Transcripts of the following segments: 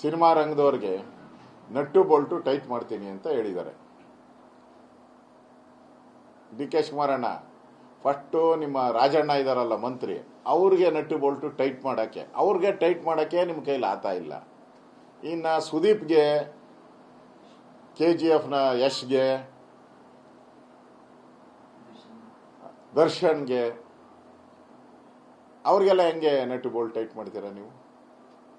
Cinema ರಂಗದವ್ರಿಗೆ nut bolt tight ಮಾಡ್ತೀನಿ ಅಂತ ಹೇಳಿದ್ದಾರೆ. ಡಿ ಕೆ ಶಿವಕುಮಾರಣ್ಣ, ಫಸ್ಟು ನಿಮ್ಮ ರಾಜಣ್ಣ ಇದ್ದಾರಲ್ಲ ಮಂತ್ರಿ, ಅವ್ರಿಗೆ ನಟ್ಟು ಬೋಲ್ಟು ಟೈಟ್ ಮಾಡೋಕ್ಕೆ, ಅವ್ರಿಗೆ ಟೈಟ್ ಮಾಡೋಕ್ಕೆ ನಿಮ್ಮ ಕೈಲಿ ಆತ ಇಲ್ಲ. ಇನ್ನು ಸುದೀಪ್ಗೆ, ಕೆ ಜಿ ಎಫ್ನ ಯಶ್ಗೆ, ದರ್ಶನ್ಗೆ, ಅವ್ರಿಗೆಲ್ಲ ಹೆಂಗೆ ನಟ್ಟು ಬೋಲ್ಟ್ ಟೈಟ್ ಮಾಡ್ತೀರಾ ನೀವು?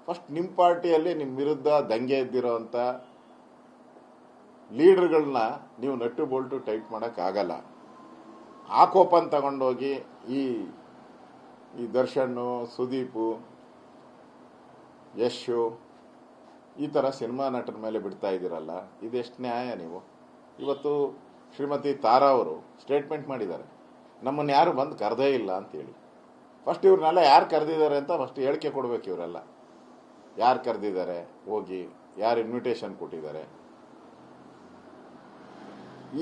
ಫಸ್ಟ್ ನಿಮ್ಮ ಪಾರ್ಟಿಯಲ್ಲಿ ನಿಮ್ಮ ವಿರುದ್ಧ ದಂಗೆ ಎದ್ದಿರೋಂಥ ಲೀಡರ್ಗಳನ್ನ ನೀವು ನಟ್ಟು ಬೋಲ್ಟು ಟೈಟ್ ಮಾಡೋಕ್ಕಾಗಲ್ಲ. ಆ ಕೋಪನ್ ತಗೊಂಡೋಗಿ ಈ ಈ ದರ್ಶನ್ನು, ಸುದೀಪು ಯಶು ಈ ಥರ ಸಿನಿಮಾ ನಟರ ಮೇಲೆ ಬಿಡ್ತಾ ಇದ್ದೀರಲ್ಲ, ಇದೆಷ್ಟು ನ್ಯಾಯ ನೀವು? ಇವತ್ತು ಶ್ರೀಮತಿ ತಾರಾ ಅವರು ಸ್ಟೇಟ್ಮೆಂಟ್ ಮಾಡಿದ್ದಾರೆ. ನಮ್ಮನ್ನು ಯಾರು ಬಂದು ಕರೆದೇ ಇಲ್ಲ ಅಂತೇಳಿ ಫಸ್ಟ್ ಇವ್ರನ್ನೆಲ್ಲ ಯಾರು ಕರೆದಿದ್ದಾರೆ ಅಂತ ಫಸ್ಟ್ ಹೇಳಿಕೆ ಕೊಡಬೇಕು ಇವರೆಲ್ಲ. ಯಾರು ಕರೆದಿದ್ದಾರೆ, ಹೋಗಿ ಯಾರು ಇನ್ವಿಟೇಷನ್ ಕೊಟ್ಟಿದ್ದಾರೆ.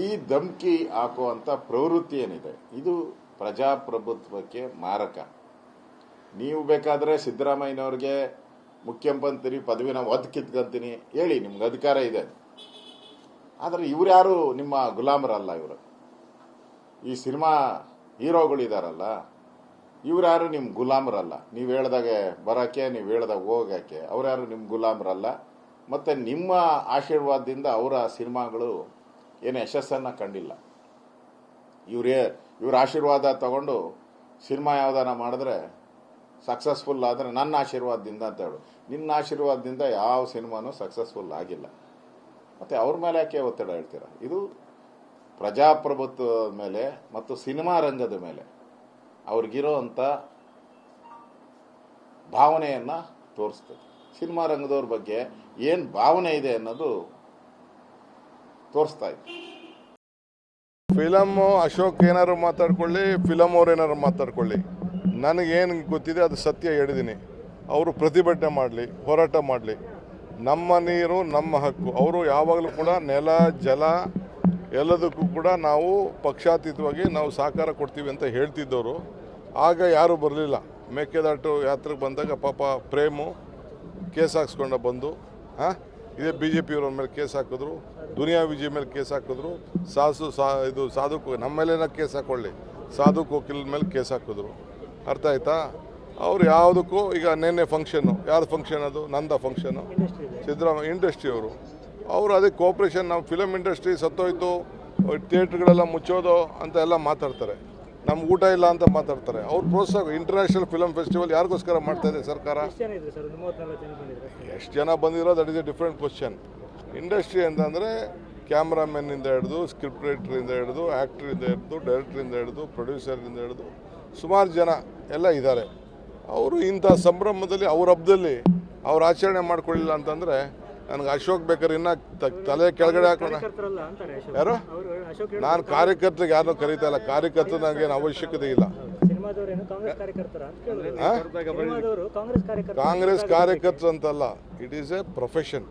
ಈ ಧಮಕಿ ಹಾಕುವಂಥ ಪ್ರವೃತ್ತಿ ಏನಿದೆ? ಇದು ಪ್ರಜಾಪ್ರಭುತ್ವಕ್ಕೆ ಮಾರಕ. ನೀವು ಬೇಕಾದರೆ ಸಿದ್ದರಾಮಯ್ಯನವ್ರಿಗೆ ಮುಖ್ಯಮಂತ್ರಿ ಪದವಿನ ಒದ್ ಕಿತ್ಕೊಂತೀನಿ, ಹೇಳಿ, ನಿಮ್ಗೆ ಅಧಿಕಾರ ಇದೆ. ಆದರೆ ಇವ್ರ್ಯಾರು ನಿಮ್ಮ ಗುಲಾಮರಲ್ಲ ಇವರು? ಈ ಸಿನಿಮಾ ಹೀರೋಗಳಿದಾರಲ್ಲ ಇವ್ರ್ಯಾರು ನಿಮ್ಮ ಗುಲಾಮರಲ್ಲ. ನೀವು ಹೇಳ್ದಾಗೆ ಬರೋಕ್ಕೆ ನೀವು ಹೇಳ್ದಾಗ ಹೋಗಕ್ಕೆ ಅವ್ರ್ಯಾರು ನಿಮ್ಮ ಗುಲಾಮರಲ್ಲ. ಮತ್ತು ನಿಮ್ಮ ಆಶೀರ್ವಾದದಿಂದ ಅವರ ಸಿನಿಮಾಗಳು ಏನು ಯಶಸ್ಸನ್ನು ಕಂಡಿಲ್ಲ. ಇವ್ರೇ, ಇವ್ರ ಆಶೀರ್ವಾದ ತಗೊಂಡು ಸಿನಿಮಾ ಯಾವ್ದಾನ ಮಾಡಿದ್ರೆ ಸಕ್ಸಸ್ಫುಲ್ ಆದರೆ ನನ್ನ ಆಶೀರ್ವಾದದಿಂದ ಅಂತ ಹೇಳು. ನಿನ್ನ ಆಶೀರ್ವಾದದಿಂದ ಯಾವ ಸಿನಿಮಾನೂ ಸಕ್ಸಸ್ಫುಲ್ ಆಗಿಲ್ಲ. ಮತ್ತು ಅವ್ರ ಮೇಲೆ ಯಾಕೆ ಒತ್ತಡ ಹೇಳ್ತೀರಾ? ಇದು ಪ್ರಜಾಪ್ರಭುತ್ವದ ಮೇಲೆ ಮತ್ತು ಸಿನಿಮಾ ರಂಗದ ಮೇಲೆ. ಅವ್ರಿಗಿರೋ ಅಂಥ ಭಾವನೆಯನ್ನು ತೋರಿಸ್ತದೆ. ಸಿನಿಮಾ ರಂಗದವ್ರ ಬಗ್ಗೆ ಏನು ಭಾವನೆ ಇದೆ ಅನ್ನೋದು ತೋರಿಸ್ತಾ ಇದೆ. ಫಿಲಮ್ ಅಶೋಕ್ ಏನಾದ್ರು ಮಾತಾಡ್ಕೊಳ್ಳಿ, ಫಿಲಮ್ ಅವ್ರು ಏನಾದ್ರು ಮಾತಾಡ್ಕೊಳ್ಳಿ. ನನಗೇನು ಗೊತ್ತಿದೆ ಅದು ಸತ್ಯ ಹೇಳಿದ್ದೀನಿ ಅವರು ಪ್ರತಿಭಟನೆ ಮಾಡಲಿ, ಹೋರಾಟ ಮಾಡಲಿ. ನಮ್ಮ ನೀರು ನಮ್ಮ ಹಕ್ಕು. ಅವರು ಯಾವಾಗಲೂ ಕೂಡ ನೆಲ, ಜಲ ಎಲ್ಲದಕ್ಕೂ ಕೂಡ ನಾವು ಪಕ್ಷಾತೀತವಾಗಿ ನಾವು ಸಹಕಾರ ಕೊಡ್ತೀವಿ ಅಂತ ಹೇಳ್ತಿದ್ದವರು. ಆಗ ಯಾರೂ ಬರಲಿಲ್ಲ. ಮೇಕೆದಾಟು ಯಾತ್ರೆಗೆ ಬಂದಾಗ ಪಾಪ ಪ್ರೇಮು ಕೇಸ್ ಹಾಕ್ಸ್ಕೊಂಡ ಬಂದು ಹಾಂ? ಇದೇ ಬಿ ಜೆ ಪಿಯವ್ರ ಮೇಲೆ ಕೇಸ್ ಹಾಕಿದ್ರು ದುನಿಯಾ ವಿಜಯ್ ಮೇಲೆ ಕೇಸ್ ಹಾಕಿದ್ರು ಸಾಸು ಸಾ ಇದು ಸಾಧು ಕೋ- ನಮ್ಮ ಮೇಲೇನ ಕೇಸ್ ಹಾಕೊಳ್ಳಿ ಸಾಧು ಕೋಕಿಲ್ ಮೇಲೆ ಕೇಸ್ ಹಾಕಿದ್ರು. ಅರ್ಥ ಆಯ್ತಾ? ಅವ್ರು ಯಾವುದಕ್ಕೂ ಈಗ ನೆನ್ನೆ ಫಂಕ್ಷನ್ನು ಯಾರ್ದು ಫಂಕ್ಷನ್ ಅದು? ನಂದ ಫಂಕ್ಷನು ಸಿದ್ದರಾಮಯ್ಯ ಇಂಡಸ್ಟ್ರಿಯವರು ಅವರು ಅದೇ ಕೋಪ್ರೇಷನ್ ನಾವು ಫಿಲಮ್ ಇಂಡಸ್ಟ್ರಿ ಸತ್ತೋಯ್ತು ಥಿಯೇಟ್ರ್ಗಳೆಲ್ಲ ಮುಚ್ಚೋದು ಅಂತ ಎಲ್ಲ ಮಾತಾಡ್ತಾರೆ. ನಮ್ಗೆ ಊಟ ಇಲ್ಲ ಅಂತ ಮಾತಾಡ್ತಾರೆ. ಅವ್ರು ಪ್ರೋತ್ಸಾಹ ಇಂಟರ್ನ್ಯಾಷನಲ್ ಫಿಲಮ್ ಫೆಸ್ಟಿವಲ್ ಯಾರಿಗೋಸ್ಕರ ಮಾಡ್ತಾ ಇದೆ ಸರ್ಕಾರ? ಎಷ್ಟು ಜನ ಎಷ್ಟು ಬಂದಿರೋ that is a different question industry ಅಂತಂದರೆ ಕ್ಯಾಮ್ರಾಮನ್ನಿಂದ ಹಿಡಿದು ಸ್ಕ್ರಿಪ್ಟ್ ರೈಟ್ರಿಂದ ಹಿಡಿದು ಆ್ಯಕ್ಟ್ರಿಂದ ಹಿಡಿದು ಡೈರೆಕ್ಟ್ರಿಂದ ಹಿಡಿದು ಪ್ರೊಡ್ಯೂಸರಿಂದ ಹಿಡಿದು ಸುಮಾರು ಜನ ಎಲ್ಲ ಇದ್ದಾರೆ. ಅವರು ಇಂಥ ಸಂಭ್ರಮದಲ್ಲಿ ಅವ್ರ ಹಬ್ಬದಲ್ಲಿ ಅವ್ರು ಆಚರಣೆ ಮಾಡಿಕೊಳ್ಳಿಲ್ಲ ಅಂತಂದರೆ ನನಗೆ ಅಶೋಕ್ ಬೇಕಾದ್ರೆ ಇನ್ನ ತಲೆ ಕೆಳಗಡೆ ಹಾಕೋಣ. ಯಾರು? ನಾನು ಕಾರ್ಯಕರ್ತರಿಗೆ ಯಾರನ್ನೂ ಕರೀತಾ ಇಲ್ಲ. ಕಾರ್ಯಕರ್ತರು ನನಗೇನು ಅವಶ್ಯಕತೆ ಇಲ್ಲ. ಕಾಂಗ್ರೆಸ್ ಕಾರ್ಯಕರ್ತರು ಅಂತಲ್ಲ. It is A profession